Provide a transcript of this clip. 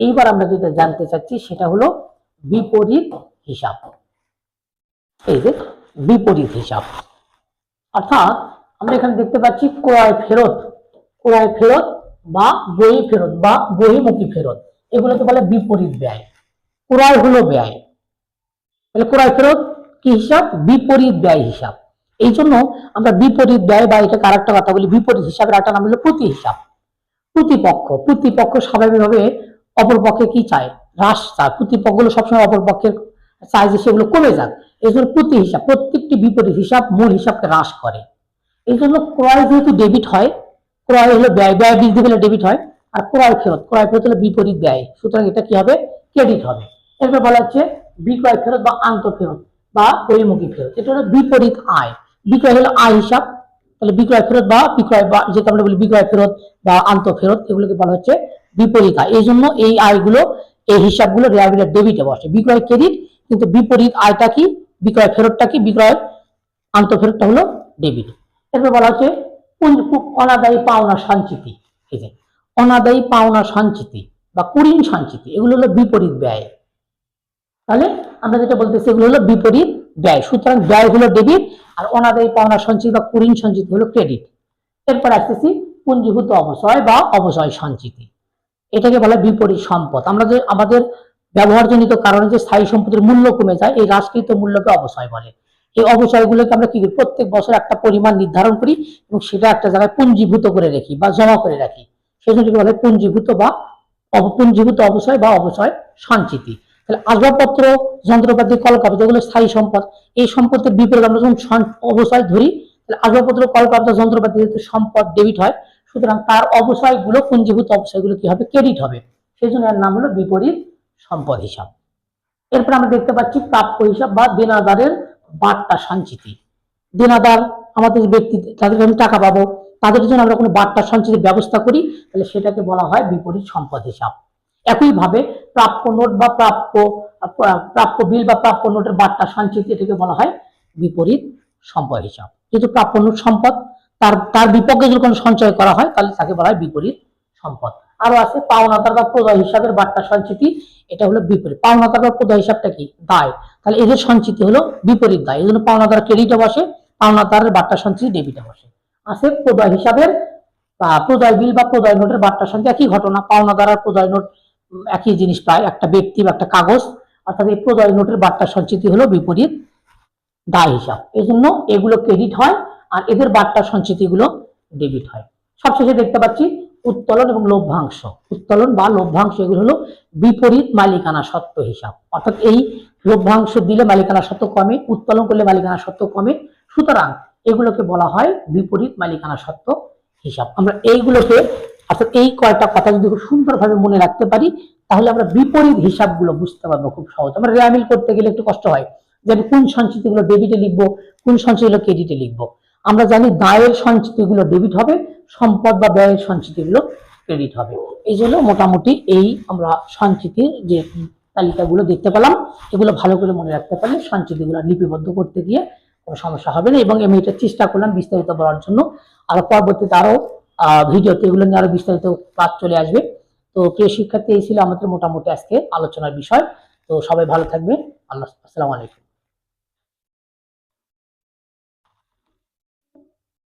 এইবার আমরা যেটা জানতে চাচ্ছি, সেটা হলো বিপরীত হিসাব। এই যে বিপরীত হিসাব। অর্থাৎ আমরা এখানে দেখতে পাচ্ছি ক্রয় ফেরত ক্রয় ফেরত বা বই ফেরত বা বহিমুখী ফেরত। এগুলোকে বলে বিপরীত ব্যয়। ক্রয় হলো ব্যয়। তাহলে ক্রয় ফেরত কি হিসাব? বিপরীত ব্যয় হিসাব। এই জন্য আমরা বিপরীত ব্যয় বা এটাকে আরেকটা কথা বলি, বিপরীত হিসাবের একটা নাম হলো প্রতি হিসাব প্রতিপক্ষ। প্রতিপক্ষ স্বাভাবিকভাবে অপরপক্ষে কি চায়? হ্রাস চায়। প্রতিপক্ষগুলো সবসময় অপরপক্ষের চায় যে সেগুলো কমে যাক। এই জন্য প্রতি হিসাব, প্রত্যেকটি বিপরীত হিসাব মূল হিসাবকে হ্রাস করে। এই জন্য ক্রয় যেহেতু ডেবিট হয়, ক্রয় হলো ব্যয় ব্যয় বৃদ্ধি পেলে ডেবিট হয়, আর ক্রয় ফেরত ক্রয় ফেরত হলো বিপরীত ব্যয়। সুতরাং এটা কি হবে? ক্রেডিট হবে। এরপর বলা হচ্ছে বিক্রয় ফেরত বা আন্ত ফেরত বা বহিমুখী ফেরত। এটা হলো বিপরীত আয়। বিক্রয় হলো আয় হিসাব। তাহলে বিক্রয় ফেরত বা বিক্রয় বা যেটা আমরা বলি বিক্রয় ফেরত বা আন্ত ফেরত, এগুলোকে বলা হচ্ছে বিপরীত আয়। এই জন্য এই আয়গুলো, এই হিসাবগুলো রেয়াবিলের ডেবিটে বসে। বিক্রয় ক্রেডিট, কিন্তু বিপরীত আয়টা কি? বিক্রয় ফেরতটা কি? বিক্রয় আন্ত ফেরতটা হলো ডেবিট। এরপর বলা হচ্ছে অনাদায়ী পাওনা সঞ্চিতি। এই যে, অনাদায়ী পাওনা সঞ্চিতি বা কুড়িন সঞ্চিতি, এগুলো হলো বিপরীত ব্যয়। তাহলে আমরা যেটা বলতেছি, এগুলো হলো বিপরীত ব্যয়। সুতরাং ব্যয় হলো ডেবিট আর অনাদায়ী পাওনা সঞ্চিতি বা কুড়িন সঞ্চিতি হলো ক্রেডিট। এরপর আসতেছি পুঞ্জীভূত অবসয় বা অবসয় সঞ্চিতি। এটাকে বলা বিপরীত সম্পদ। আমরা যে আমাদের ব্যবহারজনিত কারণে যে স্থায়ী সম্পদের মূল্য কমে যায়, এই হ্রাসকৃত মূল্যকে অবসয় বলে। এই অবসয়গুলোকে আমরা কি প্রত্যেক বছর একটা পরিমাণ নির্ধারণ করি এবং সেটা একটা জায়গায় পুঞ্জীভূত করে রাখি বা জমা করে রাখি। সেজন্য বলা পুঞ্জীভূত বা অপুঞ্জীভূত অবসয় বা অবসয় সঞ্চিতি। তাহলে আসবাবপত্র, যন্ত্রপাতি কলকাতা যেগুলো স্থায়ী সম্পদ। এই সম্পদের বিপরীত আমরা যখন অবসয় ধরি, তাহলে আসবাবপত্র কলকাতা যন্ত্রপাতি, যেহেতু সম্পদ ডেবিট হয় সুতরাং তার অবসয়গুলো পুঞ্জীভূত অবসয়গুলো কি হবে ক্রেডিট হবে? সেই জন্য এর নাম হলো বিপরীত সম্পদ হিসাব। এরপর আমরা দেখতে পাচ্ছি প্রাপ্য হিসাব বা দেনাদারের বার্তা সঞ্চিতি। দেনাদার আমাদের ব্যক্তি তাদেরকে আমি টাকা পাবো, তাদের জন্য আমরা কোনো বার্তা সঞ্চিতির ব্যবস্থা করি, তাহলে সেটাকে বলা হয় বিপরীত সম্পদ হিসাব। একইভাবে প্রাপ্য নোট বা প্রাপ্য প্রাপ্য বিল বা প্রাপ্য নোটের বার্তা সঞ্চিতি, এটাকে বলা হয় বিপরীত সম্পদ হিসাব। যেহেতু প্রাপ্য নোট সম্পদ তার তার বিপক্ষে যদি কোনো সঞ্চয় করা হয়, তাহলে তাকে বলা হয় বিপরীত সম্পদ। আরও আছে, পাওনাদার বা প্রদায় হিসাবের বার্তা সঞ্চিতি, এটা হলো বিপরীত। পাওনাদার বা প্রদায় হিসাবটা কি? দায়। তাহলে এদের সঞ্চিতি হলো বিপরীত দায়। এই জন্য পাওনাদার ক্রেডিটে বসে, পাওনাদারের বার্তা সঞ্চিতি ডেবিটে বসে। আছে প্রদায় হিসাবের, বা প্রদায় বিল বা প্রদায় নোটের বার্তা সঞ্চয় একই ঘটনা। পাওনাদার আর প্রদায় নোট একই জিনিস প্রায় একটা ব্যক্তি বা একটা কাগজ। অর্থাৎ এই প্রদায় নোটের বার্তা সঞ্চিতি হলো বিপরীত দায় হিসাব। এই জন্য এগুলো ক্রেডিট হয় আর এদের বার্তা সঞ্চিতিগুলো ডেবিট হয়। সবশেষে দেখতে পাচ্ছি উত্তোলন এবং লভ্যাংশ। উত্তোলন বা লভ্যাংশ এগুলো হলো বিপরীত মালিকানা সত্ত্ব হিসাব। অর্থাৎ এই লভ্যাংশ দিলে মালিকানা সত্ত্ব কমে, উত্তোলন করলে মালিকানা সত্ত্ব কমে। সুতরাং এগুলোকে বলা হয় বিপরীত মালিকানা সত্ত্ব হিসাব। আমরা এইগুলোকে, অর্থাৎ এই কয়টা কথা যদি খুব সুন্দরভাবে মনে রাখতে পারি, তাহলে আমরা বিপরীত হিসাবগুলো বুঝতে পারব খুব সহজ। আমরা রেয়ামিল করতে গেলে একটু কষ্ট হয়। যে আমি কোন সঞ্চিতিগুলো ডেবিটে লিখব, কোন সঞ্চিতিগুলো ক্রেডিটে লিখব। আমরা জানি দায়ের সঞ্চিতিগুলো ডেবিট হবে, সম্পদ বা ব্যয়ের সঞ্চিতিগুলো ক্রেডিট হবে। এই জন্য মোটামুটি এই আমরা সঞ্চিতির যে তালিকাগুলো দেখতে পেলাম, এগুলো ভালো করে মনে রাখতে পারলে সঞ্চিতিগুলো লিপিবদ্ধ করতে গিয়ে কোনো সমস্যা হবে না। এবং আমি এটা চেষ্টা করলাম বিস্তারিত বলার জন্য। আর পরবর্তীতে আরও ভিডিওতে এগুলো নিয়ে আরও বিস্তারিত কাজ চলে আসবে। তো প্রিয় শিক্ষার্থী, এই ছিল আমাদের মোটামুটি আজকে আলোচনার বিষয়। তো সবাই ভালো থাকবে আল্লাহ আসসালামু আলাইকুম।